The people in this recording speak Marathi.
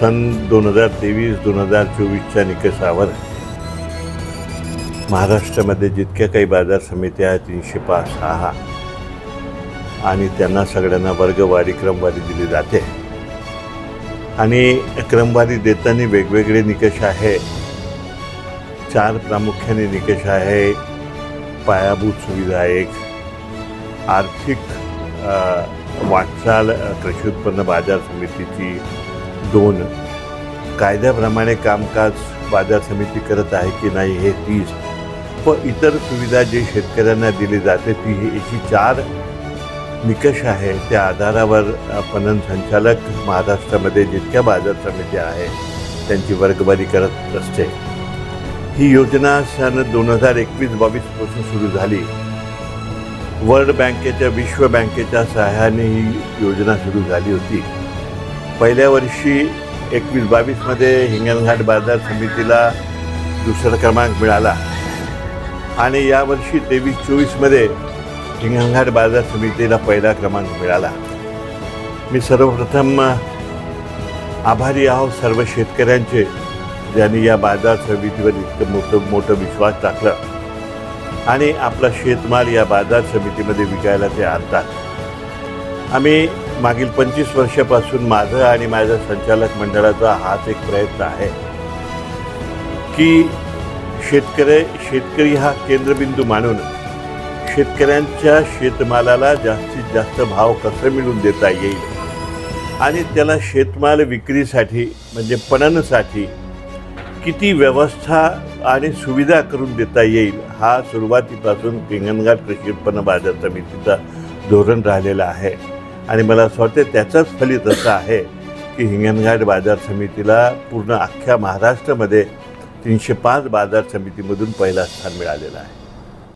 सन दोन हजार तेवीस दोन हजार चोवीसच्या निकषावर महाराष्ट्रामध्ये जितक्या काही बाजार समित्या आहेत तीनशे पाच सहा आणि त्यांना सगळ्यांना वर्गवारी क्रमवारी दिली जाते. आणि क्रमवारी देताना वेगवेगळे निकष आहे. चार प्रामुख्याने निकष आहे. पायाभूत सुविधा एक आर्थिक वाटचाल कृषी उत्पन्न बाजार समितीची दोन कायद्याप्रमाणे कामकाज बाजार समिती करत आहे की नाही हे तीस. व इतर सुविधा जे शेतकऱ्यांना दिली जाते ती ही याची चार निकष आहे त्या आधारावर पणन संचालक महाराष्ट्रामध्ये जितक्या बाजार समित्या आहेत त्यांची वर्गवारी करत असते. ही योजना सन दोन हजार एकवीस बावीसपासून सुरू झाली. वर्ल्ड बँकेच्या विश्व बँकेच्या सहाय्याने ही योजना सुरू झाली होती. पहिल्या वर्षी एकवीस बावीसमध्ये हिंगणघाट बाजार समितीला दुसरा क्रमांक मिळाला. आणि यावर्षी तेवीस चोवीसमध्ये हिंगणघाट बाजार समितीला पहिला क्रमांक मिळाला. मी सर्वप्रथम आभारी आहोत सर्व शेतकऱ्यांचे ज्यांनी या बाजार समितीवर इतकं मोठं मोठं विश्वास टाकला. आणि आपला शेतमाल या बाजार समितीमध्ये विकायला ते आणतात. आम्ही मागील पंचवीस वर्षापासून माझं आणि माझ्या संचालक मंडळाचा हाच एक प्रयत्न आहे की शेतकरी शेतकरी हा केंद्रबिंदू मानून शेतकऱ्यांच्या शेतमालाला जास्तीत जास्त भाव कसं मिळवून देता येईल आणि त्याला शेतमाल विक्रीसाठी म्हणजे पणनसाठी किती व्यवस्था आणि सुविधा करून देता येईल हा सुरुवातीपासून हिंगणघाट कृषी उत्पन्न बाजार समितीचा धोरण राहिलेला आहे. आणि मला असं वाटतं त्याचंच फलित असं आहे की हिंगणघाट बाजार समितीला पूर्ण अख्ख्या महाराष्ट्रामध्ये तीनशे पाच बाजार समितीमधून पहिला स्थान मिळालेलं आहे.